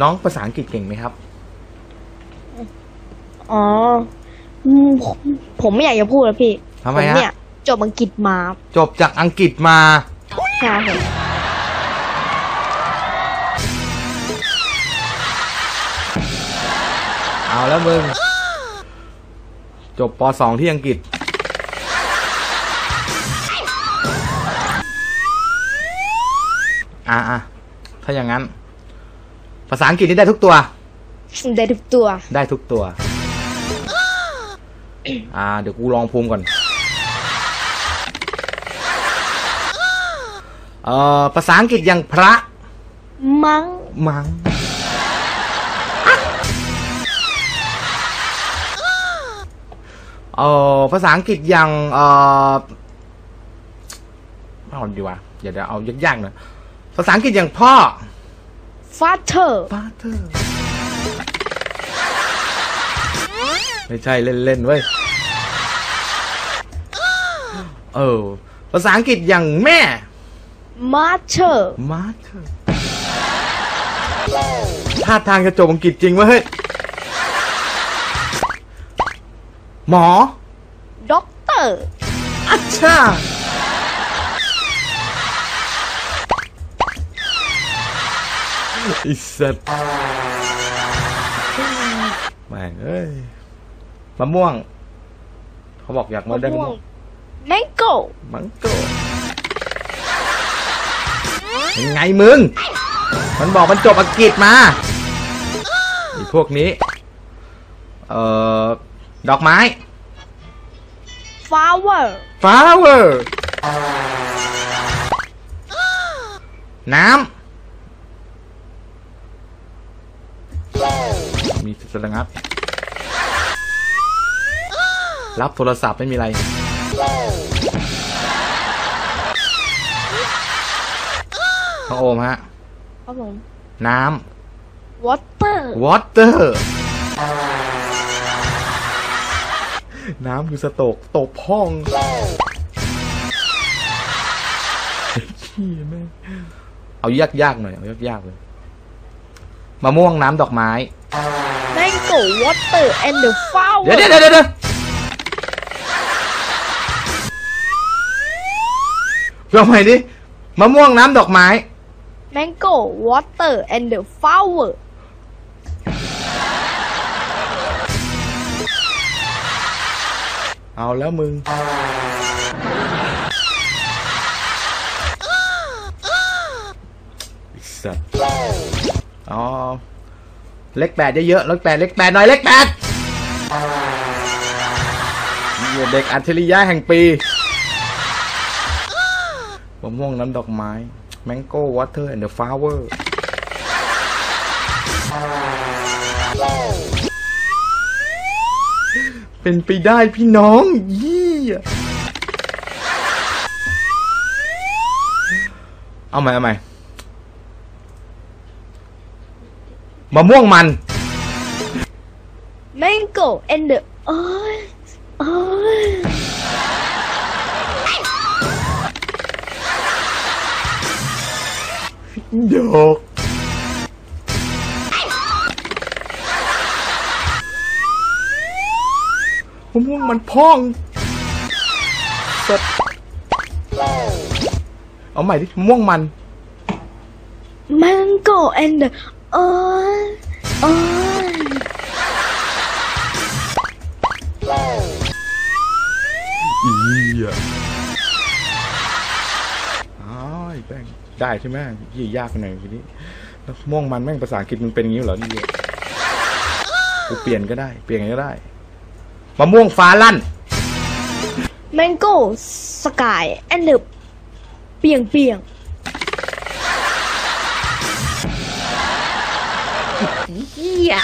น้องภาษาอังกฤษเก่งไหมครับ อ๋ออืมผมผมไม่อยากจะพูดแล้วพี่ทำไมผมฮะ เนี่ยจบอังกฤษมาจบจากอังกฤษมา ใช่ผมเอาแล้วมึง จบปสองที่อังกฤษ อะอะถ้าอย่างนั้น ภาษาอังกฤษนี่ได้ทุกตัว ได้ทุกตัว ได้ทุกตัว อ่า เดี๋ยวกูลองภูมิก่อน เอ่อ ภาษาอังกฤษอย่างพระ มั้งมัง เอ่อ ภาษาอังกฤษอย่างเอ่อเอาดีกว่าเดี๋ยวเดี๋ยวเอายากๆหน่อยภาษาอังกฤษอย่างพ่อ father father ไม่ใช่เล่นๆเว้ย เออ ภาษาอังกฤษอย่างแม่ mother mother ท่าทางจะจบอังกฤษจริงเวะเฮ้ย หมอ doctor อัชชาอิสัตแม่งเอ้ยมะม่วง เขาบอกอยากมาได้มะม่วง mango มังโกยังไงมึง มันบอกมันจบอังกฤษมาไอีพวกนี้ เอ่อ ดอกไม้ flower flower น้ำ มีสระงับ รับโทรศัพท์ไม่มีอะไร พระโอมฮะ ครับผม น้ water ำ water น้ำคือสโตกตบห้องขี้แม่งเอายากๆหน่อย เอายากๆเลย มะม่วงน้ำดอกไม้ mango water and the เดี๋ยว flower เดี๋ยวเดี๋ยวเดี๋ยวเอาใหม่ดิมะม่วงน้ำดอกไม้ mango water and the flower เอาแล้วมึงไอ้สัตว์ อ๋อ เลขแปดเยอะๆเลขแปดเลขแปดหน่อยเลขแปดเด็กอัจฉริยะแห่งปีมะม่วงน้ำดอกไม้ Mango Water and the Flower เป็นไปได้พี่น้องยี่เอาใหม่เอาใหม่ มะม่วงมัน mango and the เอ้ยเอ้ยดอกมะม่วงมันพองสดเอาใหม่ดิมะม่วงมัน mango and the เอ้ยเอ้ยอีอะอ้ายแป้งได้ใช่ไหมยี่ยากหน่อยทีนี้แล้วม่วงมันแม่งภาษาอังกฤษมันเป็นอย่างนี้เหรอนี่กูเปลี่ยนก็ได้ เปลี่ยนก็ได้มะม่วงฟ้าลั่น mango sky and the เปียงเปียง เฮีย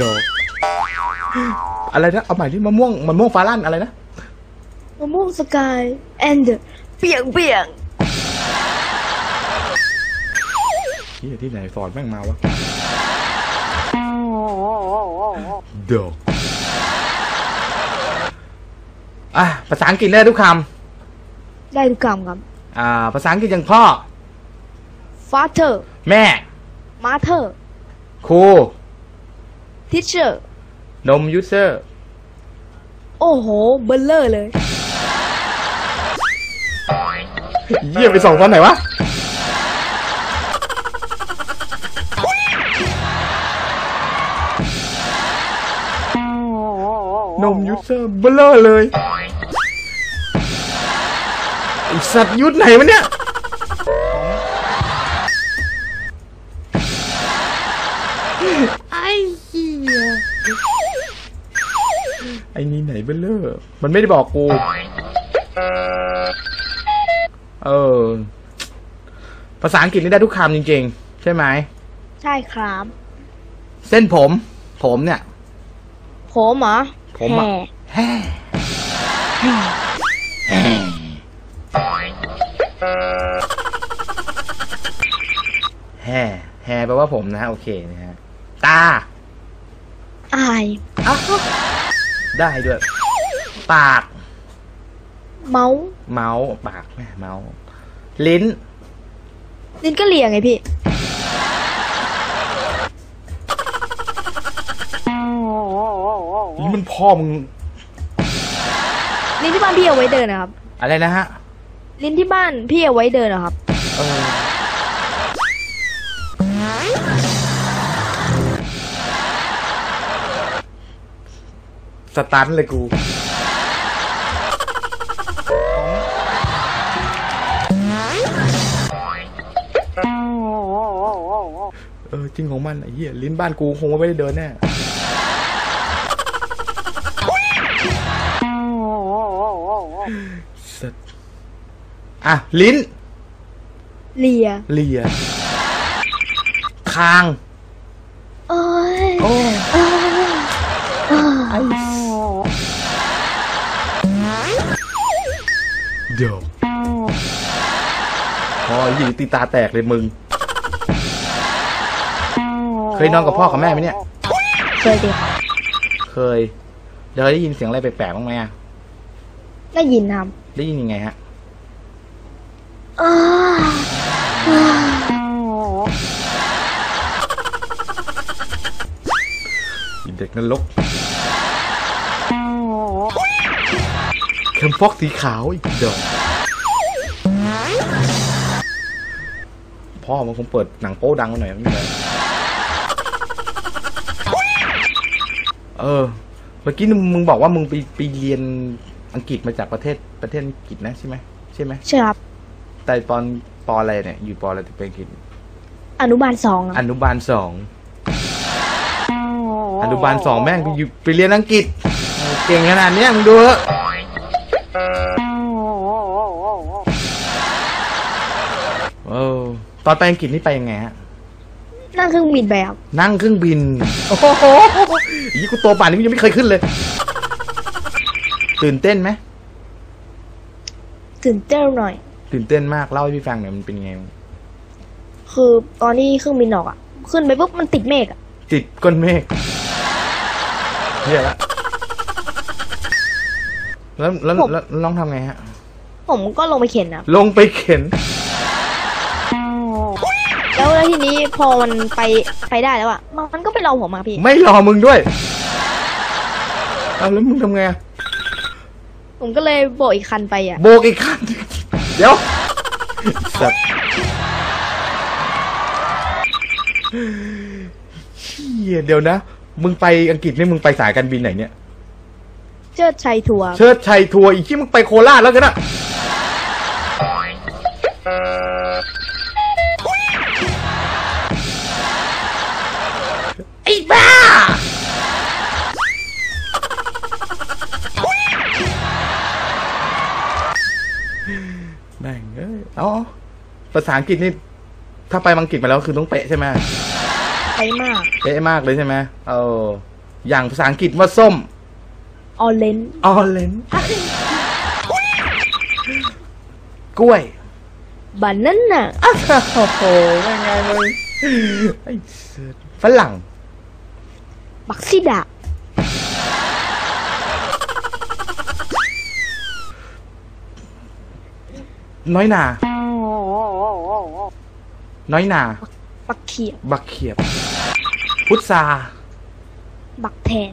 ดอกอะไรนะ เอาใหม่ที่มะม่วงมะม่วงฟ้าลั่นอะไรนะมะม่วงสกาย and the เปียงเปียงที่ที่ไหนสอนแม่งมาวะดอกอะภาษาอังกฤษเลยทุกค ได้ทุกคำครับ อ่า ภาษาอังกฤษอย่างพ่อ father แม่ mother ครู teacher นมยูเซอร์ โอ้โห เบลเลอร์เลย เยี่ยไปส่องตอนไหนวะ นมยูเซอร์เบลอเลยไอ สัตว์ยุดไหนวะเนี่ยไอ้เหี้ยไอ้นี่ไหนเบลเลอร์มันไม่ได้บอกกู เออ ภาษาอังกฤษนี่ได้ทุกคำจริง ๆ ใช่ไหม ใช่ครับ เส้นผม ผมเนี่ย ผมเหรอผมอะแห่ แฮ่แฮ่แปลว่าผมนะฮะโอเคนะฮะตาอายอ้าวได้ด้วย ปาก เมาส์เมาส์ปากแม่เมาส์ลิ้น ลิ้นก็เลียไงพี่ นี่มันพ่อมึง ลิ้นที่บ้านพี่เอาไว้เดินนะครับ อะไรนะฮะ ลิ้นที่บ้านพี่เอาไว้เดินเหรอครับ เออ สตันเลยกู เออจริงของมันไอ้เหี้ยลิ้นบ้านกูคงไม่ได้เดินแน่สัตว์อะ ลิ้น เลีย เลีย คางเอ้ยโอ้เอ้ยเอ้ย ไอ้ เดี๋ยวพออยู่ตีตาแตกเลยมึง เคยนอนกับพ่อกับแม่ไหมเนี่ย เคยดิครับเคยเดี๋ยวได้ยินเสียงอะไรแปลกๆบ้างไหมอะได้ยินครับได้ยินยังไงฮะ อ้าอ้าอีเด็กนรก มฟอกสีขาวอีกเดี๋ยวพ่อมันคงเปิดหนังโป๊ดังมาหน่อยไม่เลยเออ เมื่อกี้มึงบอกว่ามึงไปไปเรียนอังกฤษมาจากประเทศประเทศอังกฤษนะใช่ไหมใช่ไหมใช่ครับ แต่ตอนปออะไรเนี่ย อยู่ปออะไรถึงไปอังกฤษอนุบาลสองคอรับนุบาลสองอนุบาลสองแม่งไปอยู่ไปเรียนอังกฤษเออเก่งขนาดเนี้ยมึงดูเถอะ ตอนไปอังกฤษนี่ไปยังไงฮะ นั่งเครื่องบินไปครับนั่งเครื่องบิน โอ้โหยี่กูตัวป่านนี้กูยังไม่เคยขึ้นเลย ตื่นเต้นไหม ตื่นเต้นหน่อย ตื่นเต้นมาก เล่าให้พี่ฟังหน่อยมันเป็นยังไง คือตอนที่เครื่องบินออกอะ ขึ้นไปปุ๊บมันติดเมฆอะ ติดก้นเมฆเฮียละแล้วแล้วแล้วแล้วน้องทำไงฮะ ผมก็ลงไปเข็นครับ ลงไปเข็น แล้วแล้วทีนี้พอมันไปไปได้แล้วอะมันก็ไปรอผมมาพี่ ไม่รอมึงด้วยเอาแล้วมึงทำไงอะผมก็เลยโบกอีกคันไปอะโบกอีกคัน เดี๋ยวสัตว์เฮียเดี๋ยวนะ มึงไปอังกฤษนี่มึงไปสายการบินไหนเนี่ย เชิดชัยทัวร์เชิดชัยทัวร์อีกที่มึงไปโคราชแล้วกันนะ อ้ยเอ๋อภาษาอังกฤษนี่ ถ้าไปอังกฤษมาแล้วคือต้องเป๊ะใช่ไหมไปมาก เป๊ะมากเลยใช่ไหมเอออย่างภาษาอังกฤษว่าส้มออเรนออเลนกล้วยบานาน่าอ้าวโอ้โหยังไงเลยไอ้เสือฝรั่งบักซิดา น้อยหนา น้อยหนา บักเขียบ บักเขียบ พุทธาบักแทน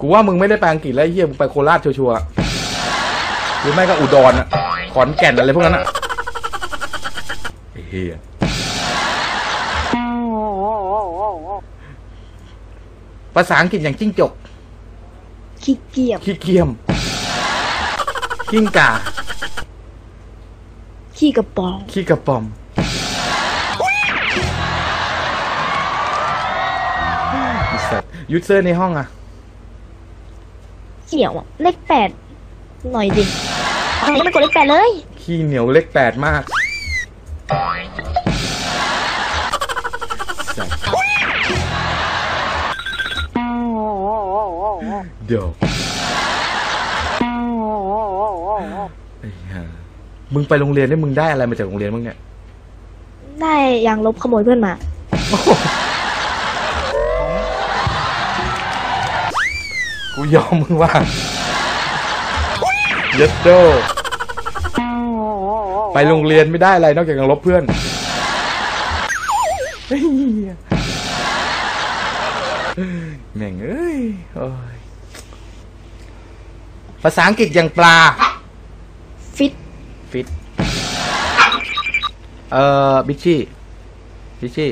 กูว่ามึงไม่ได้ไปอังกฤษแล้วไอ้เฮียมึงไปโคราชชัวร์ๆหรือไม่ก็อุดรอะ ขอนแก่นอะไรพวกนั้นอะไอ้เฮียภาษาอังกฤษอย่างจิ้งจก ขี้เกียจ ขี้เกียม กิ้งก่า ขี้กระป๋องขี้กระป๋อมไอ้สัตว์ยูเซอร์ในห้องอะเกี่ยวอะเลขแปดหน่อยดิทำไมไม่กดเลขแปดเลย ขี้เหนียวเลขแปดมากสัตว์เดี๋ยว มึงไปโรงเรียนได้มึงได้อะไรมาจากโรงเรียนมึงเนี่ย ได้ยางลบขโมยเพื่อนมา กูยอมมึงว่าเยัดโดไปโรงเรียนไม่ได้อะไรนอกจากการลบเพื่อนเฮ้ยแม่งเอ้ยโอ้ยภาษาอังกฤษอย่างปลาฟิต ฟิต เอ่อบิชชี่บิชชี่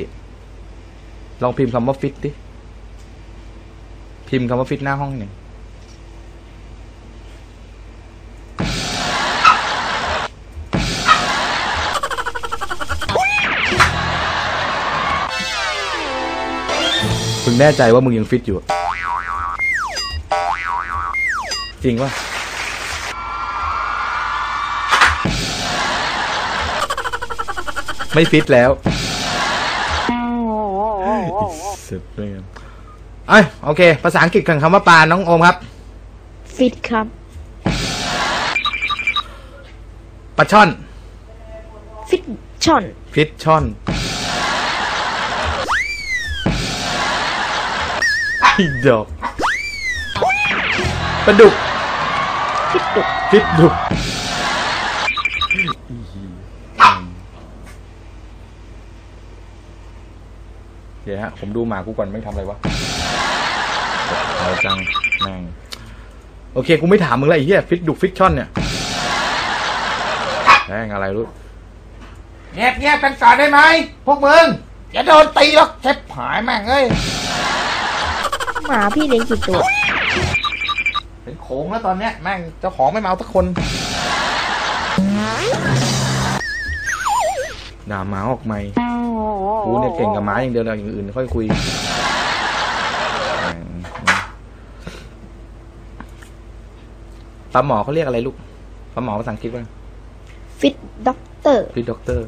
ลองพิมพ์คำว่าฟิตดิ พิมพ์คำว่าฟิตหน้าห้องหนึ่งมึงแน่ใจว่ามึงยังฟิตอยู่ จริงป่ะ ไม่ฟิตแล้วสุดเลยเอ้ยโอเค ภาษาอังกฤษกับคำว่าปลาน้องโอมครับ ฟิตครับปลาช่อน ฟิตช่อน ฟิตช่อนไอ้ดอกปลาดุก ฟิตดุก ฟิตดุกเดี๋ยว ฮะ ผมดูหมากูก่อนไม่งทำอะไรวะเอาจังแม่งโอเคกูไม่ถามมึงแล้วไอ้เหี้ยฟิตดุกฟิตช่อนเนี่ยแม่งอะไรรู้เงียบเงียบกันก่อนได้ไหมพวกมึงอย่าโดนตีหรอกเจ็บหายแม่งเอ้ยหมาพี่เลี้ยงกี่ตัวเป็นโขงแล้วตอนเนี้ยแม่งเจ้าของไม่มาเอาสักคนด่าหมาออกไหม กูเนี่ยเก่งกับหมาอย่างเดียวเลยอย่างอื่นค่อยคุยแม่งปลาหมอเขาเรียกอะไรลูก ปลาหมอภาษาอังกฤษว่าฟิตด็อกเตอร์พี่ด็อกเตอร์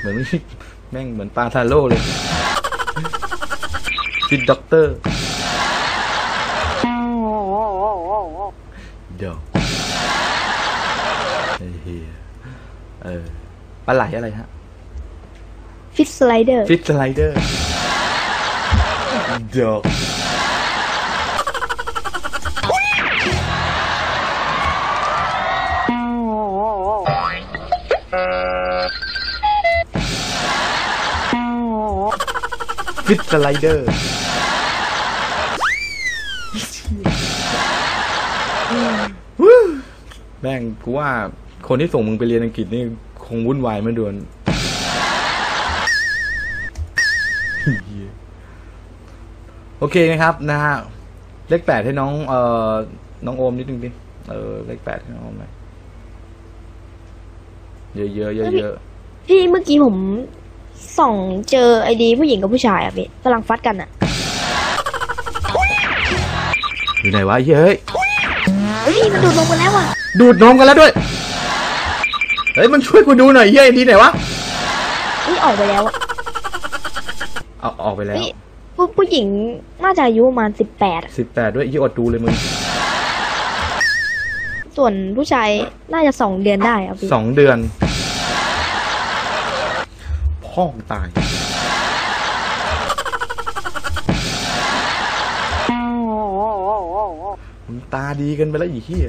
เหมือนแม่งเหมือนปลาทาโร่เลยพี่ด็อกเตอร์เดี๋ยวไอ้เฮียเออปลาไหลอะไรฮะฟิตสไลเดอร์ฟิตสไลเดอร์เดี๋ยวฟิตสไลเดอร์แม่งกูว่าคนที่ส่งมึงไปเรียนอังกฤษนี่ค งวุ่นวายไม่ดวนโอเคนะครับนะฮะเลขแปดให้น้อง เอ่อน้องโอมนิดนึงดิเออเลขแปดให้น้องโอมหน่อยเยอะๆเยอะๆเยอะพี่เมื่อกี้ผมส่องเจอไอดีผู้หญิงกับผู้ชายอะพี่กำลังฟัดกันอะๆอยู่ไหนวะเฮ้ยเฮ้ยมันดูดลงไปแล้วอะดูดนมกันแล้วด้วย เฮ้ยมันช่วยกูดูหน่อยเฮ้ยดีไหนวะนี่ออกไปแล้วอะเอาออกไปแล้วเฮ้ยผู้ผู้หญิงน่าจะอายุประมาณสิบแปดสิบแปดด้วยยี่อดดูเลยมึงส่วนผู้ชายน่าจะสองเดือนได้อะพี่สองเดือนพ่องตายมมึงตาดีกันไปแล้วอีเหี้ย